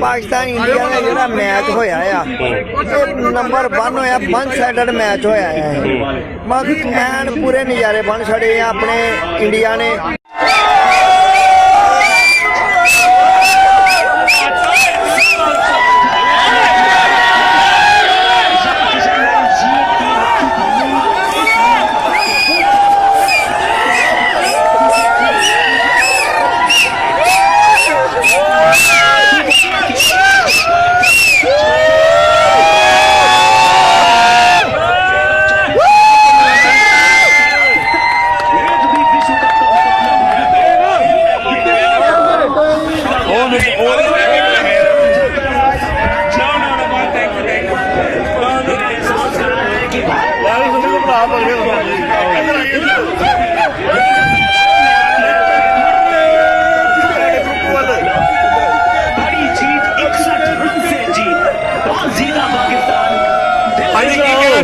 Pakistan India ਦਾ ਜਿਹੜਾ match ਹੋਇਆ ਆ, ਇਹ ਨੰਬਰ 1 ਹੋਇਆ, ਵਨ ਸਾਈਡਡ ਮੈਚ ਹੋਇਆ ਆ। ਇਹ ਐਨ ਪੂਰੇ ਨਜ਼ਾਰੇ ਬਣ ਛੜੇ ਆ ਆਪਣੇ ਇੰਡੀਆ ਨੇ।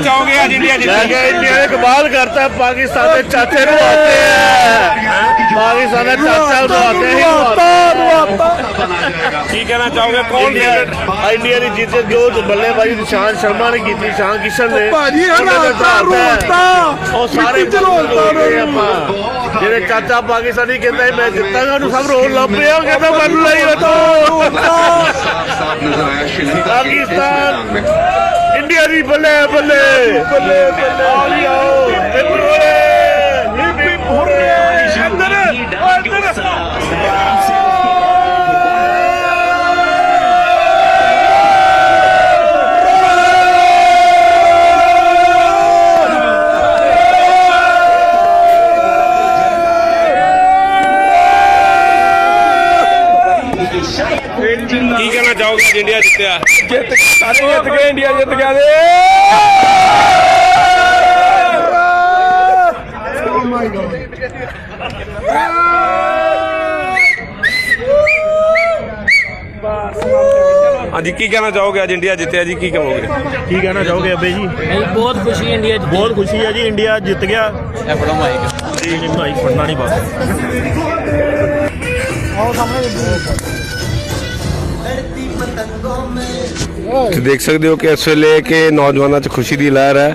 ਚਾਹੋਗੇ ਅੱਜ ਇੰਡੀਆ ਜਿੱਤ ਕਿਹਾ ਇੰਡੀਆ ਨੇ ਕਮਾਲ ਕਰਤਾ ਪਾਕਿਸਤਾਨ ਦੇ ਚਾਚੇ ਨੂੰ ਆਤੇ ਹੈ ਪਾਕਿਸਤਾਨ ਦਾ ਚਾਚਾ ਨੂੰ ਆਤੇ ਹੀ ਕੀ ਕਹਿਣਾ ਚਾਹੋਗੇ ਕੌਣ ਇੰਡੀਆ ਇੰਡੀਆ ਦੀ ਜਿੱਤ ਜੋ ਬੱਲੇਬਾਜ਼ੀ ਨਿਸ਼ਾਨ ਸ਼ਰਮਾ ਨੇ ਕੀਤੀ ਸ਼ਾਨ ਕਿਸ਼ਨ ਨੇ। ਭਾਜੀ ਉਹ ਸਾਰੇ ਜਿਹੜੇ ਚਾਚਾ ਪਾਕਿਸਤਾਨੀ ਕਹਿੰਦਾ ਮੈਂ ਜਿੱਤਾਂਗਾ ਉਹਨੂੰ ਸਭ ਰੋਲ ਲੱਭ ਪਿਆ ਉਹ ਕਹਿੰਦਾ ਮੈਨੂੰ ਲਈ ਉਹ ਪਾਕਿਸਤਾਨ ਦੀ ਬੱਲੇ ਬੱਲੇ। ਬੱਲੇ ਬੱਲੇ। ਆਓ ਆਓ। ਇੱਧਰ ਹਿੱਪ ਹਿੱਪ ਹੁਰੇ ਕੀ ਕਹਿਣਾ ਚਾਹੋਗੇ ਅੱਜ ਇੰਡੀਆ ਜਿੱਤਿਆ? ਜਿੱਤ ਸਾਰੇ ਜਿੱਤ ਗਏ ਇੰਡੀਆ ਜਿੱਤ ਗਿਆ ਦੇ ਹਾਂਜੀ ਕੀ ਕਹਿਣਾ ਚਾਹੋਗੇ ਅੱਜ ਇੰਡੀਆ ਜਿੱਤਿਆ ਜੀ? ਕੀ ਕਹੋਗੇ? ਕੀ ਕਹਿਣਾ ਚਾਹੋਗੇ ਅਬੇ ਜੀ? ਬਹੁਤ ਖੁਸ਼ੀ ਹੈ ਇੰਡੀਆ ਜਿੱਤੀ ਬਹੁਤ ਖੁਸ਼ੀ ਹੈ ਜੀ ਇੰਡੀਆ ਜਿੱਤ ਗਿਆ। ਇਹ ਫੜੋ ਮਾਈਕ ਜੀ ਜੀ ਭਾਈ ਫੜਨਾ ਨਹੀਂ ਬਸ। ਤੁਸੀਂ ਦੇਖ ਸਕਦੇ ਹੋ ਕਿ ਇਸ ਵੇਲੇ ਕਿ ਨੌਜਵਾਨਾਂ 'ਚ ਖੁਸ਼ੀ ਦੀ ਲਹਿਰ ਹੈ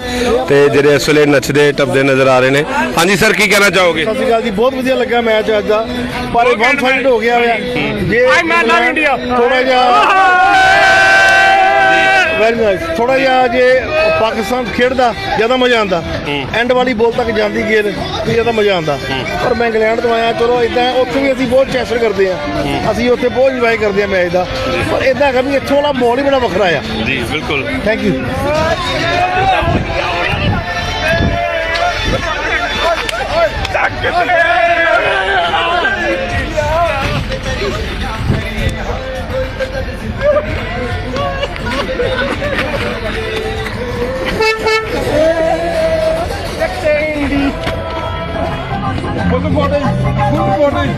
ਤੇ ਜਿਹੜੇ ਇਸ ਵੇਲੇ ਨੱਚਦੇ ਟੱਪਦੇ ਨਜ਼ਰ ਆ ਰਹੇ ਨੇ। ਹਾਂਜੀ ਸਰ ਕੀ ਕਹਿਣਾ ਚਾਹੋਗੇ? ਸਤਿ ਸ਼੍ਰੀ ਅਕਾਲ ਜੀ ਬਹੁਤ ਵਧੀਆ ਲੱਗਾ ਮੈਚ ਅੱਜ ਦਾ। ਪਰ ਇਹ ਵਨ ਸਾਈਡ ਹੋ ਗਿਆ ਹੋਇਆ। ਜੇ ਮੈਂ ਲਵ ਇੰਡੀਆ ਥੋੜਾ ਜਿਹਾ ਵੈਰੀ ਨਾਈਸ ਥੋੜਾ ਜਿਹਾ ਜੇ ਪਾਕਿਸਤਾਨ ਖੇਡਦਾ ਜ਼ਿਆਦਾ ਮਜ਼ਾ ਆਉਂਦਾ। ਐਂਡ ਵਾਲੀ ਬੋਲ ਤੱਕ ਜਾਂਦੀ ਗੇਰ ਤੇ ਜ਼ਿਆਦਾ ਮਜ਼ਾ ਆਉਂਦਾ। ਪਰ ਮੈਂ ਇੰਗਲੈਂਡ ਤੋਂ ਆਇਆ ਚਲੋ ਇਦਾਂ ਉੱਥੇ ਵੀ ਅਸੀਂ ਬਹੁਤ ਚੈਸਰ ਕਰਦੇ ਆ ਅਸੀਂ ਉੱਥੇ ਬਹੁਤ ਇੰਜੋਏ ਕਰਦੇ ਆ ਮੈਚ ਦਾ। ਪਰ ਇਦਾਂ ਹੈਗਾ ਵੀ ਇੱਥੋਂ ਵਾਲਾ ਮਾਹੌਲ ਹੀ ਬੜਾ ਵੱਖਰਾ ਆ। ਜੀ ਬਿਲਕੁਲ। ਥੈਂਕ ਯੂ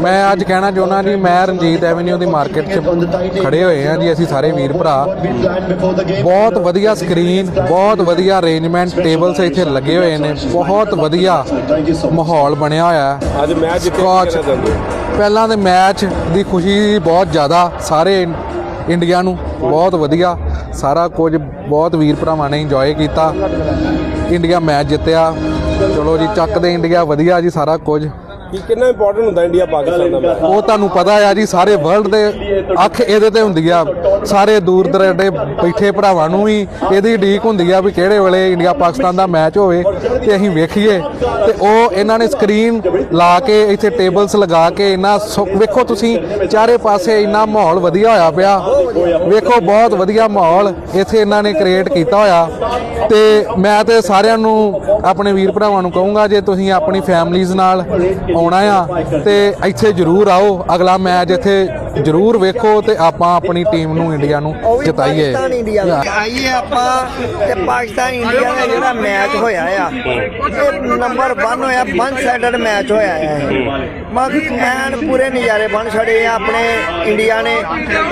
ਮੈਂ ਅੱਜ ਕਹਿਣਾ ਚਾਹੁੰਦਾ ਜੀ ਮੈਂ ਰਣਜੀਤ ਐਵਨਿਊ ਦੀ ਮਾਰਕੀਟ 'ਚ ਖੜੇ ਹੋਏ ਆ ਜੀ ਅਸੀਂ ਸਾਰੇ ਵੀਰ ਭਰਾ। ਬਹੁਤ ਵਧੀਆ ਸਕਰੀਨ ਬਹੁਤ ਵਧੀਆ ਅਰੇਂਜਮੈਂਟ ਟੇਬਲਸ ਇੱਥੇ ਲੱਗੇ ਹੋਏ ਨੇ। ਬਹੁਤ ਵਧੀਆ ਮਾਹੌਲ ਬਣਿਆ ਹੋਇਆ ਹੈ। ਅੱਜ ਮੈਚ ਜਿੱਤਿਆ? ਪਹਿਲਾਂ ਦੇ ਮੈਚ ਦੀ ਖੁਸ਼ੀ ਬਹੁਤ ਜ਼ਿਆਦਾ ਸਾਰੇ ਇੰਡੀਆ ਨੂੰ। ਬਹੁਤ ਵਧੀਆ। ਸਾਰਾ ਕੁਝ ਬਹੁਤ ਵੀਰ ਭਰਾਵਾਂ ਨੇ ਇੰਜੋਏ ਕੀਤਾ। ਇੰਡੀਆ ਮੈਚ ਜਿੱਤਿਆ। ਚਲੋ ਜੀ ਚੱਕਦੇ ਇੰਡੀਆ ਵਧੀਆ ਜੀ ਸਾਰਾ ਕੁਝ। ਕੀ ਕਿੰਨਾ ਇੰਪੋਰਟੈਂਟ ਹੁੰਦਾ ਇੰਡੀਆ ਪਾਕਿਸਤਾਨ ਦਾ ਉਹ ਤੁਹਾਨੂੰ ਪਤਾ ਆ ਜੀ, ਸਾਰੇ ਵਰਲਡ ਦੇ ਅੱਖ ਇਹਦੇ ਤੇ ਹੁੰਦੀ ਆ। ਸਾਰੇ ਦੂਰ ਦਰਾਡੇ ਬੈਠੇ ਭਰਾਵਾਂ ਨੂੰ ਵੀ ਇਹਦੀ ਢੀਕ ਹੁੰਦੀ ਆ ਵੀ ਕਿਹੜੇ ਵੇਲੇ ਇੰਡੀਆ ਪਾਕਿਸਤਾਨ ਦਾ ਮੈਚ ਹੋਵੇ ਤੇ ਅਸੀਂ ਵੇਖੀਏ। ਤੇ ਉਹ ਇਹਨਾਂ ਨੇ ਸਕਰੀਨ ਲਾ ਕੇ, ਇੱਥੇ ਟੇਬਲਸ ਲਗਾ ਕੇ, ਇੰਨਾ ਸੁ- ਵੇਖੋ ਤੁਸੀਂ, ਚਾਰੇ ਪਾਸੇ ਇੰਨਾ ਮਾਹੌਲ ਵਧੀਆ ਹੋਇਆ ਪਿਆ। ਵੇਖੋ, ਬਹੁਤ ਵਧੀਆ ਮਾਹੌਲ ਇੱਥੇ ਇਹਨਾਂ ਨੇ ਕ੍ਰੀਏਟ ਕੀਤਾ ਹੋਇਆ। ਤੇ ਮੈਂ ਤੇ ਸਾਰਿਆਂ ਨੂੰ, ਆਪਣੇ ਵੀਰ ਭਰਾਵਾਂ ਨੂੰ ਕਹੂੰਗਾ, ਜੇ ਤੁਸੀਂ ਆਪਣੀ ਫੈਮਲੀਜ਼ ਨਾਲ ਆਉਣਾ ਆ ਤੇ ਇੱਥੇ ਜ਼ਰੂਰ ਆਓ। ਅਗਲਾ ਮੈਚ ਇੱਥੇ ਜ਼ਰੂਰ ਵੇਖੋ ਤੇ ਆਪਾਂ ਆਪਣੀ ਟੀਮ ਨੂੰ ਇੰਡੀਆ ਨੂੰ ਜਿਤਾਈਏ। ਆਈਏ ਆਪਾਂ ਤੇ ਪਾਕਿਸਤਾਨ ਇੰਡੀਆ ਦਾ ਜਿਹੜਾ ਮੈਚ ਹੋਇਆ ਆ ਇਹ ਨੰਬਰ 1 ਹੋਇਆ ਵਨ ਸਾਈਡਡ ਮੈਚ ਹੋਇਆ ਆ ਮਗ ਐਨ ਪੂਰੇ ਨਜ਼ਾਰੇ ਬਣ ਛੜੇ ਆ ਆਪਣੇ ਇੰਡੀਆ ਨੇ।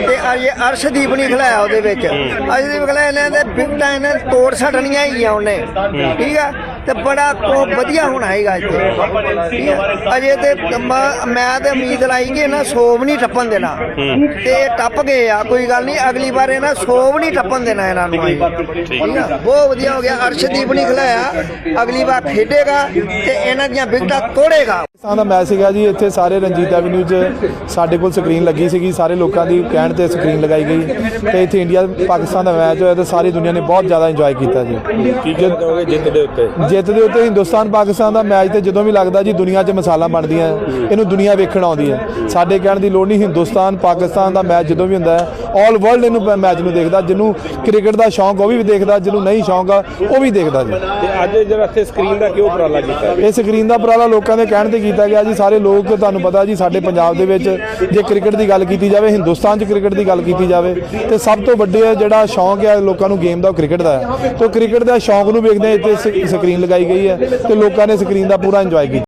ਤੇ ਅਜੇ ਅਰਸ਼ਦੀਪ ਨਹੀਂ ਖਿਲਾਇਆ ਉਹਦੇ ਵਿੱਚ। ਅਰਸ਼ਦੀਪ ਖਿਲਾਇਆ ਇਹਨਾਂ ਦੇ ਵਿਕਟਾਂ ਇਹਨਾਂ ਨੇ ਤੋੜ ਛੱਡਣੀਆਂ ਹੈਗੀਆਂ ਉਹਨੇ। ਠੀਕ ਆ? ਤੇ ਬੜਾ ਕੋ ਵਧੀਆ ਹੋਣਾ ਹੈਗਾ ਇੱਥੇ ਅਜੇ ਤੇ ਮ- ਮੈਂ ਤੇ ਉਮੀਦ ਲਾਈ ਕਿ ਇਹਨਾਂ 100 ਵੀ ਨਹੀਂ ਟੱਪਣ ਦੇਣਾ। ਤੇ ਟੱਪ ਗਏ ਆ ਕੋਈ ਗੱਲ ਨਹੀਂ ਅਗਲੀ ਵਾਰ ਇਹਨਾਂ 100 ਵੀ ਨਹੀਂ ਟੱਪਣ ਦੇਣਾ ਇਹਨਾਂ ਨੂੰ ਬਹੁਤ ਵਧੀਆ ਹੋ ਗਿਆ ਅਰਸ਼ਦੀਪ ਨਹੀਂ ਖਿਲਾਇਆ ਅਗਲੀ ਵਾਰ ਖੇਡੇਗਾ ਤੇ ਇਹਨਾਂ ਦੀਆਂ ਵਿਕਟਾਂ ਤੋੜੇਗਾ। ਪਾਕਿਸਤਾਨ ਦਾ ਮੈਚ ਸੀਗਾ ਜੀ ਇੱਥੇ ਸਾਰੇ ਰਣਜੀਤ ਐਵਨਿਊ 'ਚ ਸਾਡੇ ਕੋਲ ਸਕਰੀਨ ਲੱਗੀ ਸੀਗੀ ਸਾਰੇ ਲੋਕਾਂ ਦੀ ਕਹਿਣ ਤੇ ਸਕਰੀਨ ਲਗਾਈ ਗਈ। ਤੇ ਇੱਥੇ ਇੰਡੀਆ ਪਾਕਿਸਤਾਨ ਦਾ ਮੈਚ ਹੋਇਆ ਤੇ ਸਾਰੀ ਦੁਨੀਆ ਨੇ ਬਹੁਤ ਜ਼ਿਆਦਾ ਇੰਜੋਏ ਕੀਤਾ ਜੀ। ਕੀ ਜਿੱਤ ਦੇ ਉੱਤੇ? ਜਿੱਤ ਦੇ ਉੱਤੇ ਹਿੰਦੁਸਤਾਨ ਪਾਕਿਸਤਾਨ ਦਾ ਮੈਚ ਤੇ ਜਦੋਂ ਵੀ ਲੱਗਦਾ ਜੀ ਦੁਨੀਆ 'ਚ ਮਿਸਾਲਾਂ ਬਣਦੀਆਂ ਇਹਨੂੰ ਦੁਨੀਆ ਵੇਖਣ ਆਉਂਦੀ ਹੈ। ਸਾਡੇ ਕਹਿਣ ਦੀ ਲੋੜ ਨਹੀਂ ਹਿੰਦੁਸਤਾਨ ਪਾਕਿਸਤਾਨ ਦਾ ਮੈਚ ਜਦੋਂ ਵੀ ਹੁੰਦਾ ਹੈ ਆਲ ਵਰਲਡ ਇਹਨੂੰ ਮੈਚ ਨੂੰ ਦੇਖਦਾ ਜਿਹਨੂੰ ਕ੍ਰਿਕਟ ਦਾ ਸ਼ੌਂਕ ਉਹ ਵੀ ਦੇਖਦਾ ਜਿਹਨੂੰ ਨਹੀਂ ਸ਼ੌਂਕ ਆ ਉਹ ਵੀ ਦੇਖਦਾ ਜੀ। ਤੇ ਅੱਜ ਜਿਹੜਾ ਇੱਥੇ ਸਕਰੀਨ ਦਾ ਕਿਉਂ ਉਪਰਾਲਾ ਕੀਤਾ ਇਹ ਸਕਰੀਨ ਦਾ ਉਪਰਾਲਾ ਲੋਕਾਂ ਦੇ ਕਹਿਣ ਤੇ ਕੀਤਾ ਗਿਆ ਜੀ ਸਾਰੇ ਲੋਕ ਤੁਹਾਨੂੰ ਪਤਾ ਜੀ ਸਾਡੇ ਪੰਜਾਬ ਦੇ ਵਿੱਚ ਜੇ ਕ੍ਰਿਕਟ ਦੀ ਗੱਲ ਕੀਤੀ ਜਾਵੇ ਹਿੰਦੁਸਤਾਨ 'ਚ ਕ੍ਰਿਕਟ ਦੀ ਗੱਲ ਕੀਤੀ ਜਾਵੇ ਤੇ ਸਭ ਤੋਂ ਵੱਡੇ ਜਿਹੜਾ ਸ਼ੌਂਕ ਹੈ ਲੋਕਾਂ ਨੂੰ ਗੇਮ ਦਾ ਉਹ ਕ੍ਰਿਕਟ ਦਾ ਹੈ। ਤੇ ਕ੍ਰਿਕਟ ਦਾ ਸ਼ੌਂਕ ਨੂੰ ਵੇਖਦੇ ਇੱਥੇ ਸਕਰੀਨ ਲਗਾਈ ਗਈ ਹੈ ਤੇ ਲੋਕਾਂ ਨੇ ਸਕਰੀਨ ਦਾ ਪੂਰਾ ਇੰਜੋਏ ਕੀਤਾ।